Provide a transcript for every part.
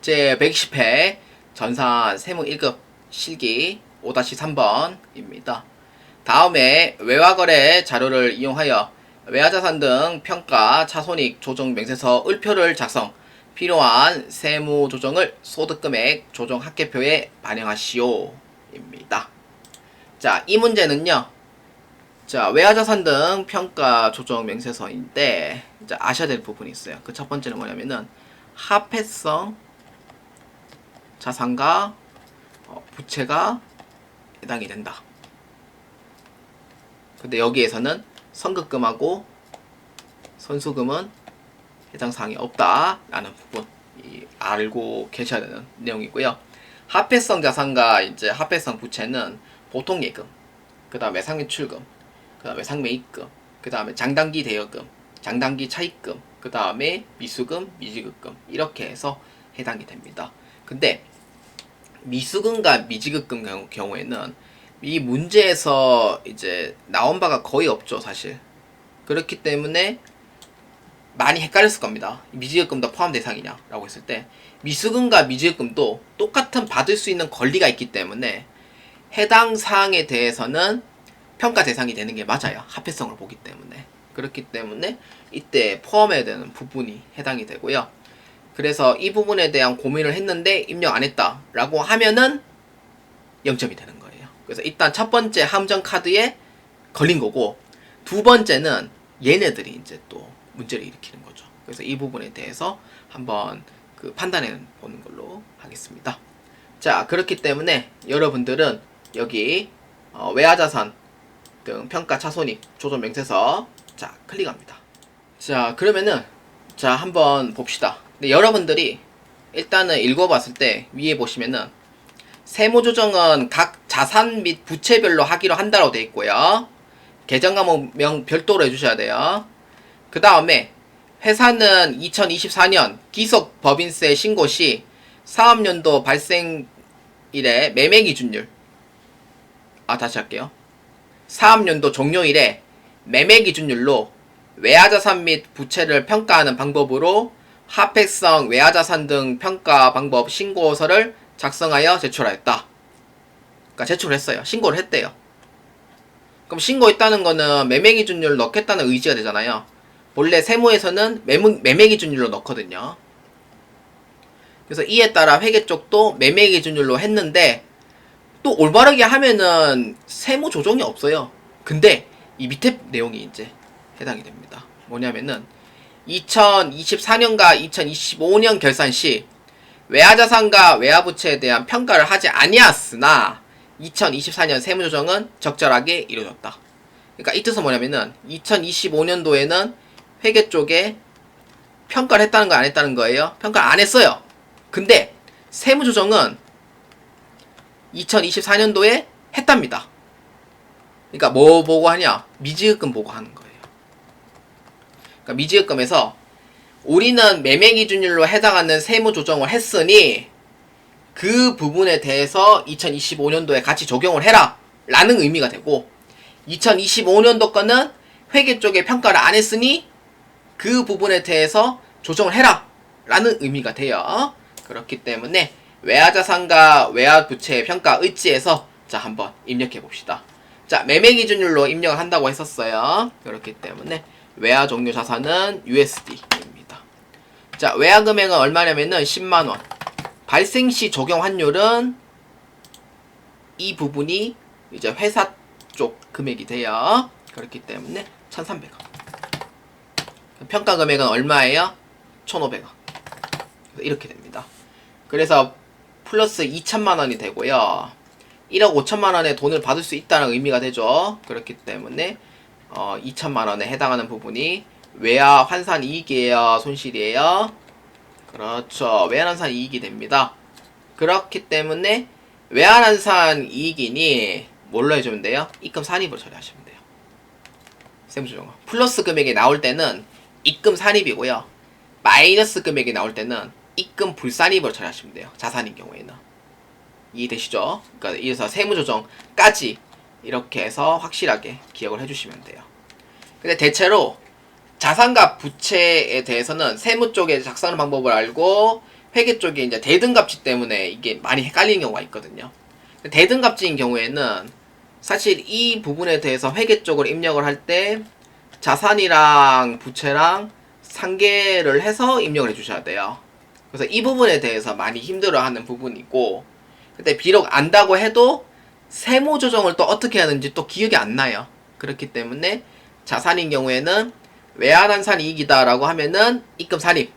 제 110회 전산 세무 1급 실기 5-3번입니다. 다음에 외화거래 자료를 이용하여 외화자산 등 평가, 차손익, 조정 명세서 을표를 작성, 필요한 세무 조정을 소득금액 조정 합계표에 반영하시오. 입니다. 자, 이 문제는요. 자, 외화자산 등 평가 조정 명세서인데, 이제 아셔야 될 부분이 있어요. 그 첫 번째는 뭐냐면은, 합해성 자산과 어, 부채가 해당이 된다. 근데 여기에서는 선급금하고 선수금은 해당 사항이 없다라는 부분 이 알고 계셔야 되는 내용이고요. 합해성 자산과 이제 합해성 부채는 보통 예금, 그 다음에 상매출금, 그 다음에 상매입금, 그 다음에 장단기 대여금, 장단기 차입금, 그 다음에 미수금, 미지급금 이렇게 해서 해당이 됩니다. 근데 미수금과 미지급금 경우- 경우에는 이 문제에서 이제 나온 바가 거의 없죠, 사실. 그렇기 때문에 많이 헷갈렸을 겁니다. 미지급금도 포함 대상이냐라고 했을 때 미수금과 미지급금도 똑같은 받을 수 있는 권리가 있기 때문에 해당 사항에 대해서는 평가 대상이 되는 게 맞아요. 합해성을 보기 때문에. 그렇기 때문에 이때 포함해야 되는 부분이 해당이 되고요. 그래서 이 부분에 대한 고민을 했는데 입력 안 했다라고 하면은 0점이 되는 거예요. 그래서 일단 첫 번째 함정 카드에 걸린 거고 두 번째는 얘네들이 이제 또 문제를 일으키는 거죠. 그래서 이 부분에 대해서 한번 그 판단해 보는 걸로 하겠습니다. 자, 그렇기 때문에 여러분들은 여기 어, 외화자산 등 평가 차손익 조정 명세서 자 클릭합니다. 자 그러면은 자 한번 봅시다. 근데 여러분들이 일단은 읽어봤을 때 위에 보시면은 세무 조정은 각 자산 및 부채별로 하기로 한다고 돼 있고요. 계정 과목명 별도로 해주셔야 돼요. 그 다음에 회사는 2024년 기속 법인세 신고 시 사업연도 발생일에 매매 기준율 아 다시 할게요. 사업연도 종료일에 매매 기준율로 외화자산 및 부채를 평가하는 방법으로 합획성 외화자산 등 평가 방법 신고서를 작성하여 제출하였다. 그러니까 제출했어요. 신고를 했대요. 그럼 신고했다는 거는 매매 기준율 넣겠다는 의지가 되잖아요. 원래 세무에서는 매무, 매매 기준율로 넣거든요. 그래서 이에 따라 회계 쪽도 매매 기준율로 했는데 또 올바르게 하면은 세무 조정이 없어요. 근데 이 밑에 내용이 이제 해당이 됩니다. 뭐냐면은 2024년과 2025년 결산 시 외화자산과 외화부채에 대한 평가를 하지 아니었으나 2024년 세무조정은 적절하게 이루어졌다. 그러니까 이 뜻은 뭐냐면은 2025년도에는 회계 쪽에 평가를 했다는 거 안 했다는 거예요. 평가를 안 했어요. 근데 세무조정은 2024년도에 했답니다. 그러니까 뭐 보고 하냐? 미지급금 보고 하는 거예요. 그러니까 미지급금에서 우리는 매매 기준율로 해당하는 세무 조정을 했으니 그 부분에 대해서 2025년도에 같이 적용을 해라 라는 의미가 되고 2025년도 거는 회계 쪽에 평가를 안 했으니 그 부분에 대해서 조정을 해라 라는 의미가 돼요. 그렇기 때문에 외화자산과 외화부채의 평가 의지에서 자 한번 입력해 봅시다. 자 매매 기준율로 입력을 한다고 했었어요. 그렇기 때문에 외화 종료 자산은 USD입니다. 자 외화 금액은 얼마냐면은 10만 원. 발생 시 적용 환율은 이 부분이 이제 회사 쪽 금액이 돼요. 그렇기 때문에 1,300원. 평가 금액은 얼마예요? 1,500원. 이렇게 됩니다. 그래서 플러스 2천만 원이 되고요. 1억 5천만 원의 돈을 받을 수 있다는 의미가 되죠. 그렇기 때문에 어, 2천만 원에 해당하는 부분이 외화 환산 이익이에요, 손실이에요. 그렇죠. 외환환산 이익이 됩니다. 그렇기 때문에 외환환산 이익이니 뭘로 해주면 돼요? 입금 산입으로 처리하시면 돼요. 세무조정은 플러스 금액이 나올 때는 입금 산입이고요. 마이너스 금액이 나올 때는 입금 불산입으로 처리하시면 돼요. 자산인 경우에는 이해되시죠? 그러니까 이래서 세무조정까지 이렇게 해서 확실하게 기억을 해주시면 돼요. 근데 대체로 자산과 부채에 대해서는 세무 쪽에 작성하는 방법을 알고 회계 쪽에 이제 대등값치 때문에 이게 많이 헷갈리는 경우가 있거든요. 대등값치인 경우에는 사실 이 부분에 대해서 회계 쪽으로 입력을 할 때 자산이랑 부채랑 상계를 해서 입력을 해주셔야 돼요. 그래서 이 부분에 대해서 많이 힘들어하는 부분이고, 근데 비록 안다고 해도 세무 조정을 또 어떻게 하는지 또 기억이 안 나요. 그렇기 때문에 자산인 경우에는 외환환산 이익이다라고 하면은 입금 산입,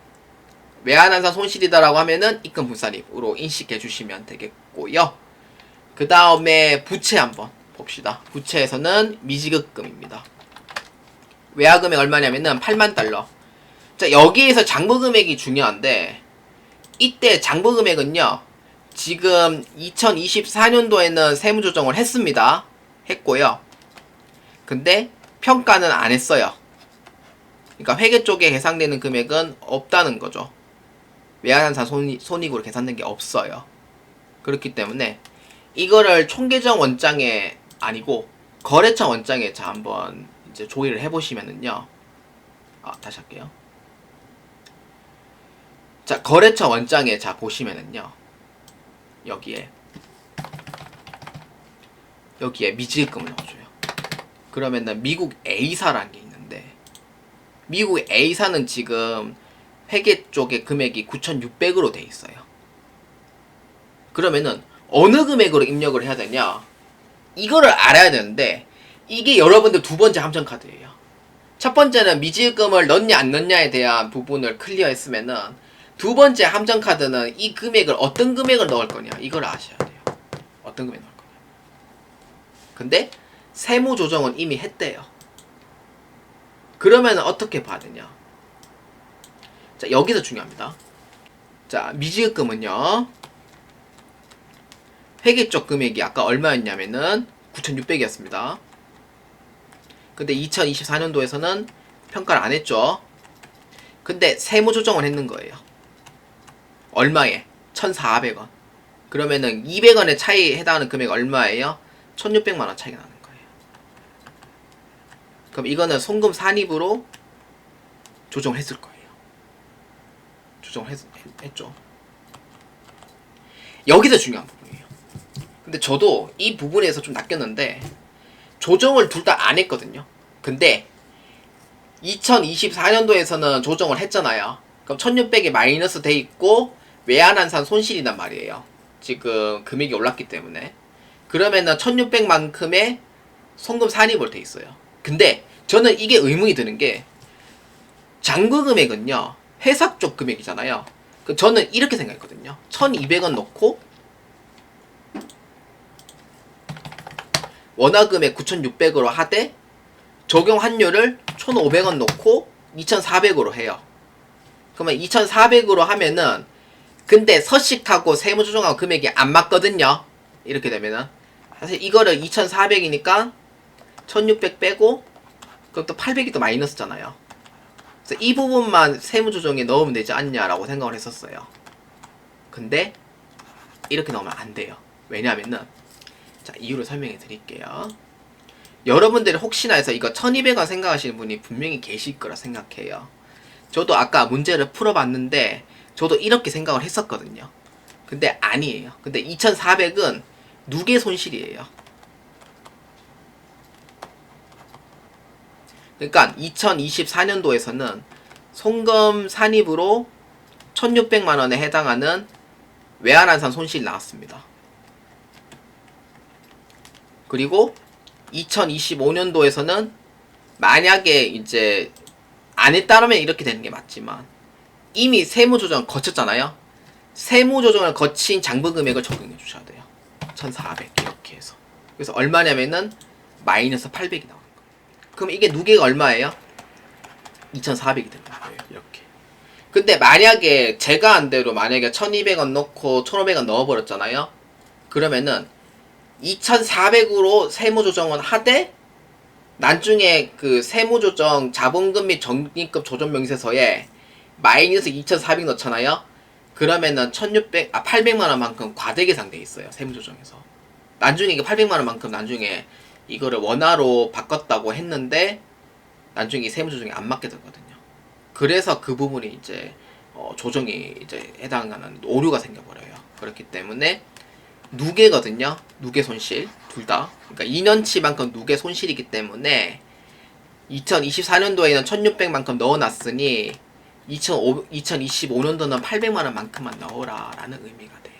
외환환산 손실이다라고 하면은 입금 분산입으로 인식해 주시면 되겠고요. 그 다음에 부채 한번 봅시다. 부채에서는 미지급금입니다. 외화금액 얼마냐면은 8만 달러. 자, 여기에서 장부 금액이 중요한데 이때 장부 금액은요. 지금 2024년도에는 세무 조정을 했습니다. 했고요. 근데 평가는 안 했어요. 그러니까 회계 쪽에 계산되는 금액은 없다는 거죠. 외환환산 손익, 손익 으로 계산된 게 없어요. 그렇기 때문에 이거를 총계정 원장에 아니고 거래처 원장에 자 한번 이제 조회를 해보시면은요. 아 다시 할게요. 자 거래처 원장에 자 보시면은요. 여기에 여기에 미지급금을 넣어줘요. 그러면은 미국 A사라는 게 있는데 미국 A사는 지금 회계 쪽에 금액이 9,600으로 돼 있어요. 그러면은 어느 금액으로 입력을 해야 되냐? 이거를 알아야 되는데 이게 여러분들 두 번째 함정 카드예요. 첫 번째는 미지급금을 넣냐 안 넣냐에 대한 부분을 클리어했으면은 두 번째 함정 카드는 이 금액을 어떤 금액을 넣을 거냐 이걸 아셔야 돼요. 어떤 금액 넣을 거냐. 근데 세무 조정은 이미 했대요. 그러면 어떻게 봐야 되냐? 자 여기서 중요합니다. 자 미지급금은요. 회계 쪽 금액이 아까 얼마였냐면은 9,600이었습니다. 근데 2024년도에서는 평가를 안 했죠. 근데 세무 조정을 했는 거예요. 얼마에? 1,400원. 그러면은 200원의 차이에 해당하는 금액 얼마예요? 1,600만 원 차이가 나는 거예요. 그럼 이거는 송금 산입으로 조정을 했을 거예요. 조정을 했, 했죠. 여기서 중요한 부분이에요. 근데 저도 이 부분에서 좀 낚였는데 조정을 둘 다 안 했거든요. 근데 2024년도에서는 조정을 했잖아요. 그럼 1600이 마이너스 돼 있고 외환환산 손실이란 말이에요. 지금 금액이 올랐기 때문에. 그러면은 1600만큼의 송금 산입을 돼 있어요. 근데 저는 이게 의문이 드는 게 장부 금액은요. 회사 쪽 금액이잖아요. 그 저는 이렇게 생각했거든요. 1200원 넣고 원화금액 9,600으로 하되 적용 환율을 1,500원 넣고 2,400으로 해요. 그러면 2,400으로 하면은 근데 서식하고 세무조정하고 금액이 안 맞거든요. 이렇게 되면은 사실 이거를 2,400이니까 1,600 빼고 그럼 또 800이 또 마이너스잖아요. 그래서 이 부분만 세무조정에 넣으면 되지 않냐라고 생각을 했었어요. 근데 이렇게 넣으면 안 돼요. 왜냐하면은 자 이유를 설명해 드릴게요. 여러분들이 혹시나 해서 이거 1200원 생각하시는 분이 분명히 계실 거라 생각해요. 저도 아까 문제를 풀어봤는데 저도 이렇게 생각을 했었거든요. 근데 아니에요. 근데 2400은 누계 손실이에요. 그러니까 2024년도에서는 송금 산입으로 1600만 원에 해당하는 외환환산 손실이 나왔습니다. 그리고 2025년도에서는 만약에 이제 안 했다면 이렇게 되는 게 맞지만 이미 세무조정 거쳤잖아요. 세무조정을 거친 장부 금액을 적용해 주셔야 돼요. 1400 이렇게 해서. 그래서 얼마냐면은 마이너스 800이 나오는 거예요. 그럼 이게 누계가 얼마예요? 2400이 되는 거예요. 이렇게. 근데 만약에 제가 한 대로 만약에 1200원 넣고 1500원 넣어 버렸잖아요. 그러면은 2,400으로 세무조정은 하되 나중에 그 세무조정 자본금 및 적립금 조정 명세서에 마이너스 2,400 넣잖아요. 그러면은 1,600, 아 800만 원만큼 과대 계상돼 있어요. 세무조정에서. 나중에 이게 800만 원만큼 나중에 이거를 원화로 바꿨다고 했는데 나중에 세무조정이 안 맞게 되거든요. 그래서 그 부분이 이제 어, 조정이 이제 해당하는 오류가 생겨버려요. 그렇기 때문에 누계거든요. 누계 손실 둘 다. 그러니까 2년치만큼 누계 손실이기 때문에 2024년도에는 1,600만큼 넣어놨으니 2005, 2025년도는 800만 원 만큼만 넣어라 라는 의미가 돼요.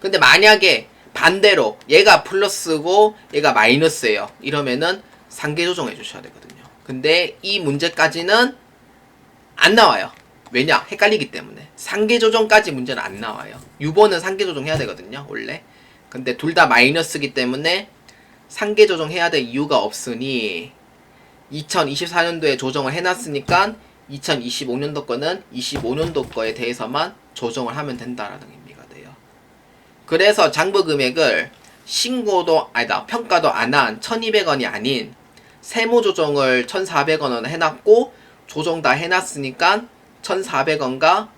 근데 만약에 반대로 얘가 플러스고 얘가 마이너스예요. 이러면은 상계 조정해 주셔야 되거든요. 근데 이 문제까지는 안 나와요. 왜냐? 헷갈리기 때문에. 상계 조정까지 문제는 안 나와요. 유보는 상계 조정 해야 되거든요. 원래. 근데 둘 다 마이너스기 때문에 상계 조정 해야 될 이유가 없으니 2024년도에 조정을 해놨으니까 2025년도 거는 25년도 거에 대해서만 조정을 하면 된다라는 의미가 돼요. 그래서 장부 금액을 신고도 아니다 평가도 안 한 1200원이 아닌 세무 조정을 1400원 해놨고 조정 다 해놨으니까 1400원과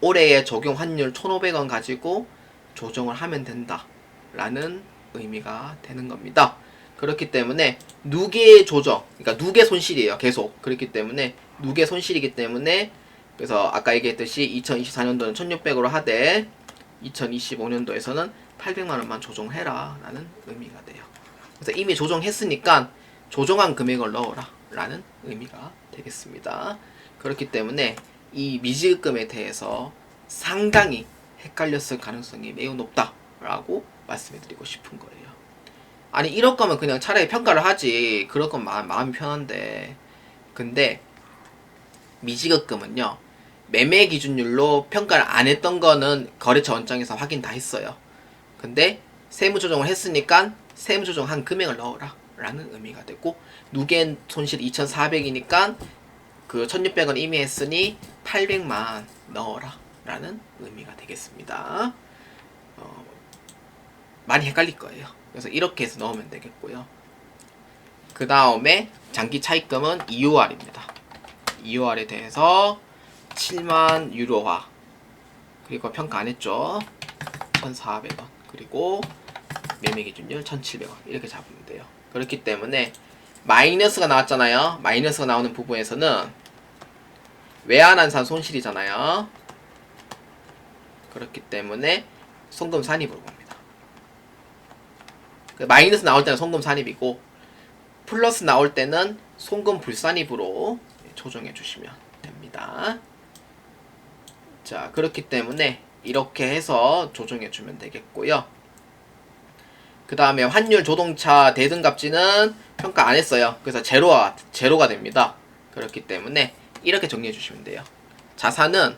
올해의 적용 환율 1500원 가지고 조정을 하면 된다 라는 의미가 되는 겁니다. 그렇기 때문에 누계 조정, 그러니까 누계 손실이에요. 계속 그렇기 때문에 누계 손실이기 때문에 그래서 아까 얘기했듯이 2024년도는 1600으로 하되 2025년도에서는 800만 원만 조정해라 라는 의미가 돼요. 그래서 이미 조정했으니까 조정한 금액을 넣어라 라는 의미가 되겠습니다. 그렇기 때문에 이 미지급금에 대해서 상당히 헷갈렸을 가능성이 매우 높다 라고 말씀해드리고 싶은 거예요. 아니 이럴 거면 그냥 차라리 평가를 하지. 그럴 건 마음, 마음이 편한데. 근데 미지급금은요. 매매 기준율로 평가를 안 했던 거는 거래처 원장에서 확인 다 했어요. 근데 세무 조정을 했으니까 세무 조정한 금액을 넣어라 라는 의미가 되고 누겐 손실 2,400이니까 그 1,600원 이미 했으니 800만 넣어라 라는 의미가 되겠습니다. 어, 많이 헷갈릴 거예요. 그래서 이렇게 해서 넣으면 되겠고요. 그 다음에 장기 차입금은 2호알입니다. 2호알에 대해서 7만 유로화 그리고 평가 안 했죠. 1,400원 그리고 매매 기준율 1,700원 이렇게 잡으면 돼요. 그렇기 때문에 마이너스가 나왔잖아요. 마이너스가 나오는 부분에서는 외환환산 손실이잖아요. 그렇기 때문에 송금 산입으로 봅니다. 그 마이너스 나올 때는 송금 산입이고 플러스 나올 때는 송금 불산입으로 조정해 주시면 됩니다. 자, 그렇기 때문에 이렇게 해서 조정해 주면 되겠고요. 그 다음에 환율 조동차 대등값지는 평가 안 했어요. 그래서 제로가, 제로가 됩니다. 그렇기 때문에 이렇게 정리해 주시면 돼요. 자산은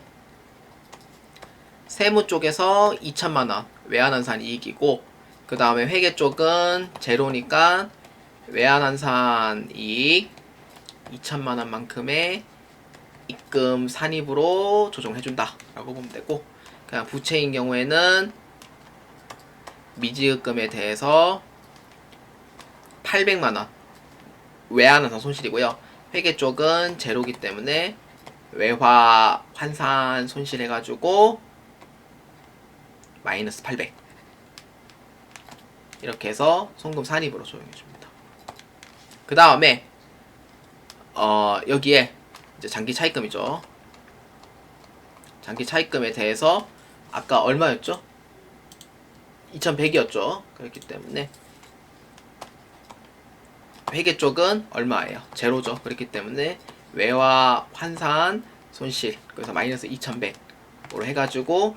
세무 쪽에서 2천만원 외환환산 이익이고 그 다음에 회계 쪽은 제로니까 외환환산 이익 2천만 원 만큼의 입금 산입으로 조정해준다 라고 보면 되고 그냥 부채인 경우에는 미지급금에 대해서 800만원 외환환산 손실이고요 회계 쪽은 제로기 때문에 외화 환산 손실 해가지고 마이너스 800 이렇게 해서 송금 산입으로 조정해 줍니다. 그 다음에 어 여기에 이제 장기 차입금이죠. 장기 차입금에 대해서 아까 얼마였죠? 2100이었죠. 그렇기 때문에 회계 쪽은 얼마예요? 제로죠. 그렇기 때문에 외화 환산 손실 그래서 마이너스 2100으로 해가지고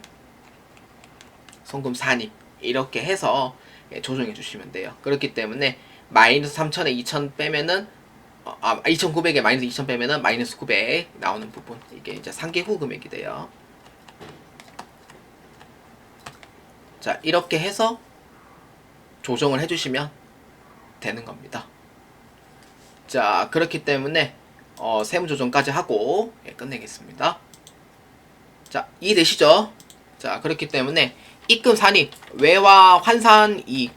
송금 산입 이렇게 해서 예, 조정해 주시면 돼요. 그렇기 때문에 마이너스 3천에 2천 빼면은 어, 아 2,900에 마이너스 2천 빼면은 마이너스 900 나오는 부분 이게 이제 상계 후 금액이 돼요. 자 이렇게 해서 조정을 해주시면 되는 겁니다. 자 그렇기 때문에 어, 세무 조정까지 하고 예, 끝내겠습니다. 자 이해되시죠? 자 그렇기 때문에 입금 산입 외화 환산 이익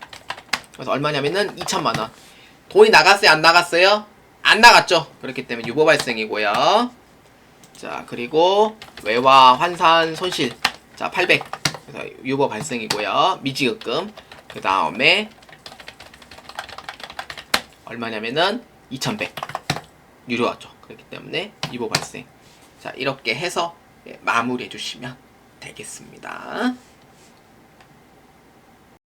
그래서 얼마냐면은 2천만 원 돈이 나갔어요 안 나갔어요 안 나갔죠? 그렇기 때문에 유보 발생이고요. 자 그리고 외화 환산 손실. 자 800 그래서 유보 발생이고요. 미지급금. 그 다음에 얼마냐면은 2100 유료 왔죠. 그렇기 때문에 유보 발생. 자, 이렇게 해서 예, 마무리해 주시면 되겠습니다.